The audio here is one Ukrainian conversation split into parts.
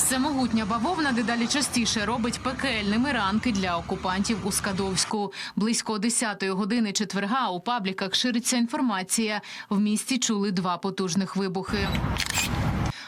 Всемогутня бавовна дедалі частіше робить пекельними ранки для окупантів у Скадовську. Близько 10-ї години четверга у пабліках шириться інформація. В місті чули два потужних вибухи.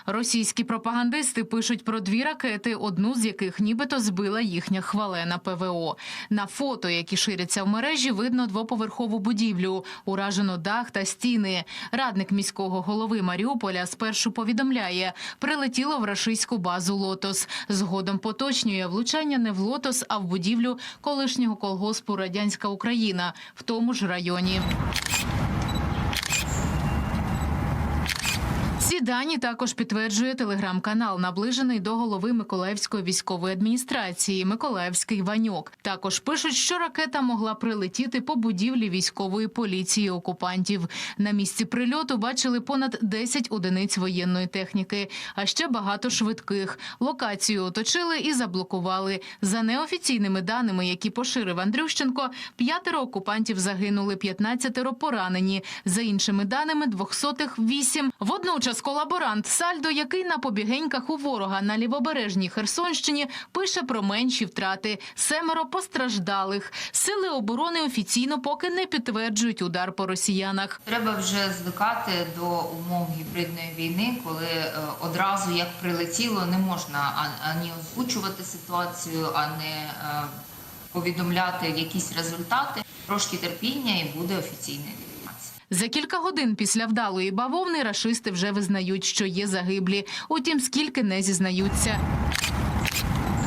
Російські пропагандисти пишуть про дві ракети, одну з яких нібито збила їхня хвалена ПВО. На фото, які ширяться в мережі, видно двоповерхову будівлю, уражено дах та стіни. Радник міського голови Маріуполя спершу повідомляє, прилетіло в рашистську базу Лотос. Згодом поточнює влучання не в Лотос, а в будівлю колишнього колгоспу Радянська Україна в тому ж районі. Дані також підтверджує телеграм-канал, наближений до голови Миколаївської військової адміністрації Миколаївський Ваньок. Також пишуть, що ракета могла прилетіти по будівлі військової поліції окупантів. На місці прильоту бачили понад 10 одиниць воєнної техніки, а ще багато швидких. Локацію оточили і заблокували. За неофіційними даними, які поширив Андрющенко, п'ятеро окупантів загинули, 15 поранені. За іншими даними, 200-х – 8. Водночас колаборант Сальдо, який на побігеньках у ворога на лівобережній Херсонщині, пише про менші втрати. Семеро постраждалих. Сили оборони офіційно поки не підтверджують удар по росіянах. Треба вже звикати до умов гібридної війни, коли е, одразу як прилетіло, не можна ані озвучувати ситуацію, а не е, повідомляти якісь результати. Трошки терпіння і буде офіційна інформація. За кілька годин після вдалої бавовни рашисти вже визнають, що є загиблі. Утім, скільки не зізнаються.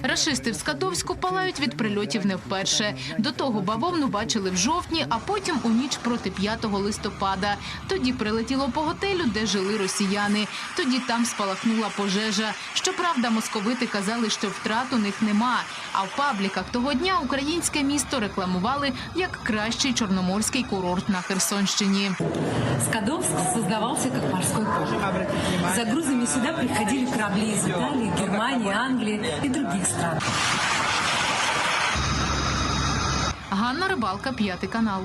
Рашисти в Скадовську палають від прильотів не вперше. До того бавовну бачили в жовтні, а потім у ніч проти 5 листопада. Тоді прилетіло по готелю, де жили росіяни. Тоді там спалахнула пожежа. Щоправда, московити казали, що втрат у них нема. А в пабліках того дня українське місто рекламували як кращий чорноморський курорт на Херсонщині. Скадовск создавался как морской порт. За грузами сюда приходили корабли из Италии, Германии, Англии и других. Ганна Рибалка, п'ятий канал.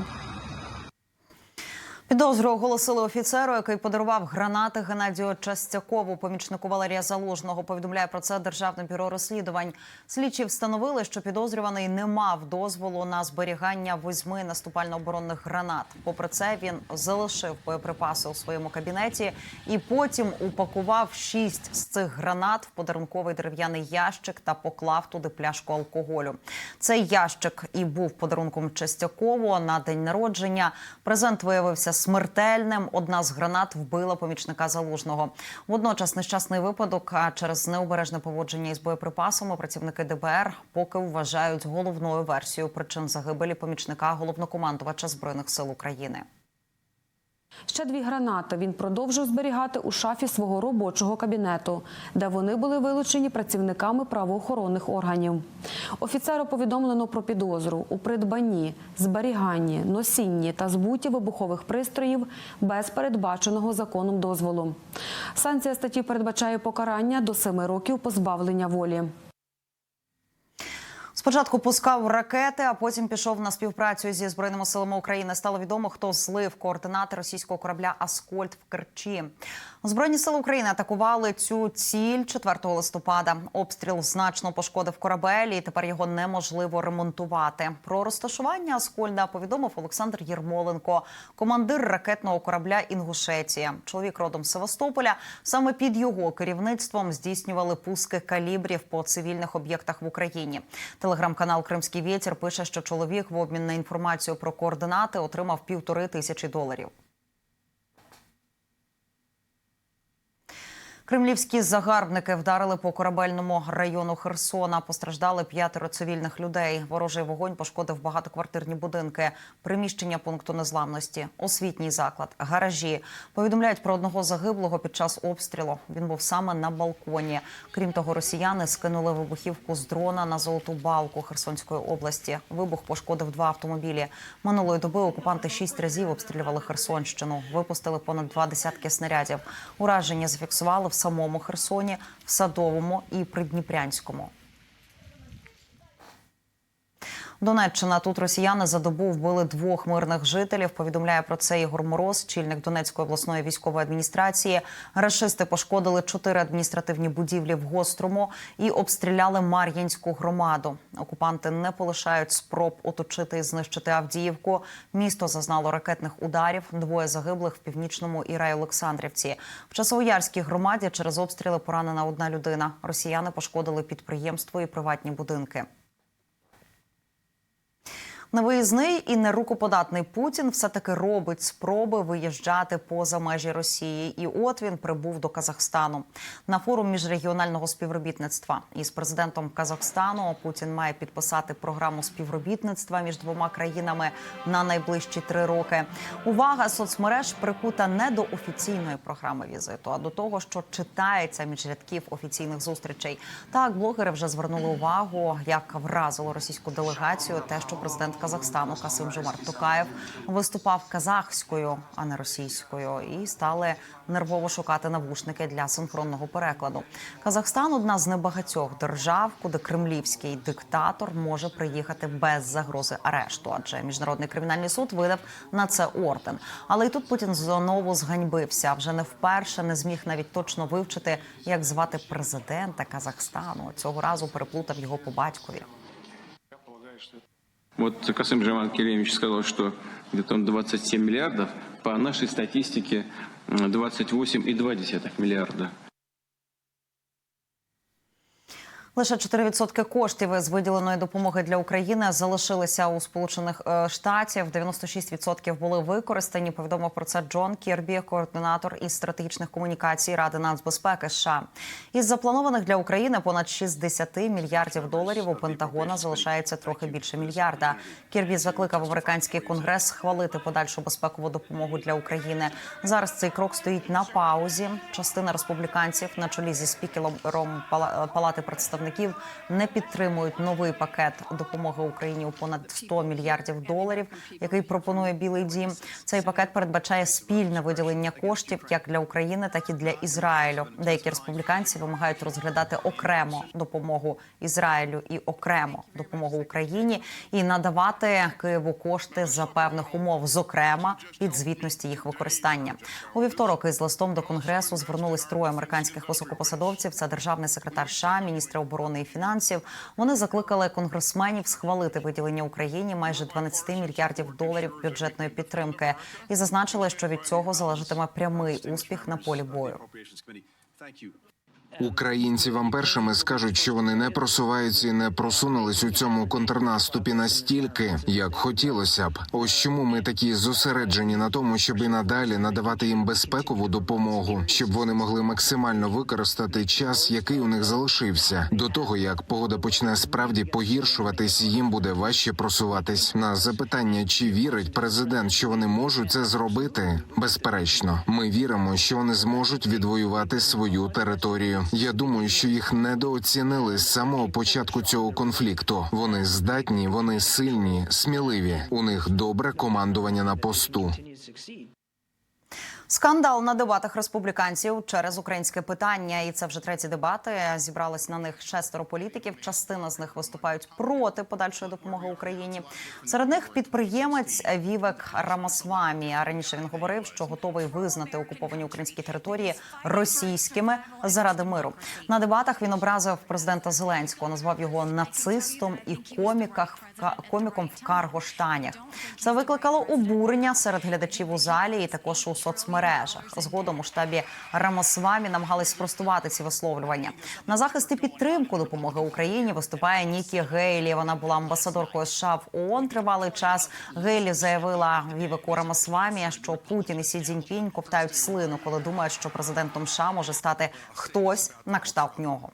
Підозру оголосили офіцеру, який подарував гранати Геннадію Частякову, помічнику Валерія Залужного. Повідомляє про це Державне бюро розслідувань. Слідчі встановили, що підозрюваний не мав дозволу на зберігання восьми наступально-оборонних гранат. Попри це, він залишив боєприпаси у своєму кабінеті і потім упакував шість з цих гранат в подарунковий дерев'яний ящик та поклав туди пляшку алкоголю. Цей ящик і був подарунком Частякову на день народження. Презент виявився смертельним. Одна з гранат вбила помічника залужного. Водночас нещасний випадок а через необережне поводження із боєприпасами працівники ДБР поки вважають головною версією причин загибелі помічника головнокомандувача збройних сил України. Ще дві гранати він продовжив зберігати у шафі свого робочого кабінету, де вони були вилучені працівниками правоохоронних органів. Офіцеру повідомлено про підозру у придбанні, зберіганні, носінні та збуті вибухових пристроїв без передбаченого законом дозволу. Санкція статті передбачає покарання до семи років позбавлення волі. Спочатку пускав ракети, а потім пішов на співпрацю зі збройними силами України. Стало відомо, хто злив координати російського корабля Аскольд в Керчі. Збройні сили України атакували цю ціль 4 листопада. Обстріл значно пошкодив корабель, і тепер його неможливо ремонтувати. Про розташування Аскольда повідомив Олександр Єрмоленко, командир ракетного корабля Інгушетія. Чоловік родом з Севастополя. Саме під його керівництвом здійснювали пуски калібрів по цивільних об'єктах в Україні. Телеграм-канал Кримський вітер пише, що чоловік в обмін на інформацію про координати отримав півтори тисячі доларів. Кремлівські загарбники вдарили по корабельному району Херсона. Постраждали п'ятеро цивільних людей. Ворожий вогонь пошкодив багатоквартирні будинки, приміщення пункту незламності, освітній заклад, гаражі. Повідомляють про одного загиблого під час обстрілу. Він був саме на балконі. Крім того, росіяни скинули вибухівку з дрона на золоту балку Херсонської області. Вибух пошкодив два автомобілі. Минулої доби окупанти шість разів обстрілювали Херсонщину. Випустили понад два десятки снарядів. Ураження зафіксували в самому Херсоні, в Садовому і Придніпрянському. Донеччина тут росіяни за добу вбили двох мирних жителів. Повідомляє про це Ігор Мороз, чільник Донецької обласної військової адміністрації. Рашисти пошкодили чотири адміністративні будівлі в Гострому і обстріляли Мар'їнську громаду. Окупанти не полишають спроб оточити і знищити Авдіївку. Місто зазнало ракетних ударів. Двоє загиблих в північному і Олександрівці. В Часовоярській громаді через обстріли поранена одна людина. Росіяни пошкодили підприємство і приватні будинки. Невиїзний і нерукоподатний Путін все таки робить спроби виїжджати поза межі Росії. І от він прибув до Казахстану на форум міжрегіонального співробітництва. Із президентом Казахстану Путін має підписати програму співробітництва між двома країнами на найближчі три роки. Увага соцмереж прикута не до офіційної програми візиту, а до того, що читається між рядків офіційних зустрічей. Так, блогери вже звернули увагу, як вразило російську делегацію, те, що президент Казахстану Касим Жомарт Токаєв виступав казахською, а не російською, і стали нервово шукати навушники для синхронного перекладу. Казахстан одна з небагатьох держав, куди кремлівський диктатор може приїхати без загрози арешту, адже міжнародний кримінальний суд видав на це орден. Але й тут Путін знову зганьбився. Вже не вперше не зміг навіть точно вивчити, як звати президента Казахстану. Цього разу переплутав його по батькові. Вот Касым Джаман Керемович сказал, что где-то он 27 миллиардов. По нашей статистике м, 28,2 миллиарда. Лише 4% коштів із виділеної допомоги для України залишилися у Сполучених е, Штатів. 96% були використані. Повідомив про це Джон Кірбі, координатор із стратегічних комунікацій Ради нацбезпеки США. Із запланованих для України понад 60 мільярдів доларів у Пентагона залишається трохи більше мільярда. Кірбі закликав американський конгрес схвалити подальшу безпекову допомогу для України. Зараз цей крок стоїть на паузі. Частина республіканців на чолі зі спікером Пала- Палати представників не підтримують новий пакет допомоги Україні у понад 100 мільярдів доларів, який пропонує Білий Дім. Цей пакет передбачає спільне виділення коштів як для України, так і для Ізраїлю. Деякі республіканці вимагають розглядати окремо допомогу Ізраїлю і окремо допомогу Україні і надавати Києву кошти за певних умов, зокрема підзвітності їх використання. У вівторок із листом до конгресу звернулись троє американських високопосадовців. Це державний секретар США, міністри оборони і фінансів. Вони закликали конгресменів схвалити виділення Україні майже 12 мільярдів доларів бюджетної підтримки і зазначили, що від цього залежатиме прямий успіх на полі бою. Українці вам першими скажуть, що вони не просуваються і не просунулись у цьому контрнаступі настільки, як хотілося б. Ось чому ми такі зосереджені на тому, щоб і надалі надавати їм безпекову допомогу, щоб вони могли максимально використати час, який у них залишився. До того як погода почне справді погіршуватись, їм буде важче просуватись. На запитання, чи вірить президент, що вони можуть це зробити, безперечно, ми віримо, що вони зможуть відвоювати свою територію. Я думаю, що їх недооцінили з самого початку цього конфлікту. Вони здатні, вони сильні, сміливі. У них добре командування на посту. Скандал на дебатах республіканців через українське питання, і це вже треті дебати. Зібрались на них шестеро політиків. Частина з них виступають проти подальшої допомоги Україні. Серед них підприємець Вівек Рамасвамі. А раніше він говорив, що готовий визнати окуповані українські території російськими заради миру. На дебатах він образив президента Зеленського, назвав його нацистом і коміках коміком в каргоштанях. Це викликало обурення серед глядачів у залі і також у соцмережах. Згодом у штабі Рамасвамі намагались спростувати ці висловлювання. На захист і підтримку допомоги Україні виступає Нікі Гейлі. Вона була амбасадоркою США в ООН тривалий час. Гейлі заявила Вівеку Рамасвамі, що Путін і Сі Цзіньпінь ковтають слину, коли думають, що президентом США може стати хтось на кшталт нього.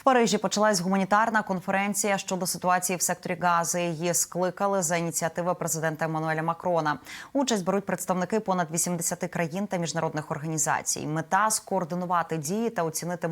В Парижі почалась гуманітарна конференція щодо ситуації в секторі Гази. Її скликали за ініціативи президента Еммануеля Макрона. Участь беруть представники понад 80 країн та міжнародних організацій. Мета скоординувати дії та оцінити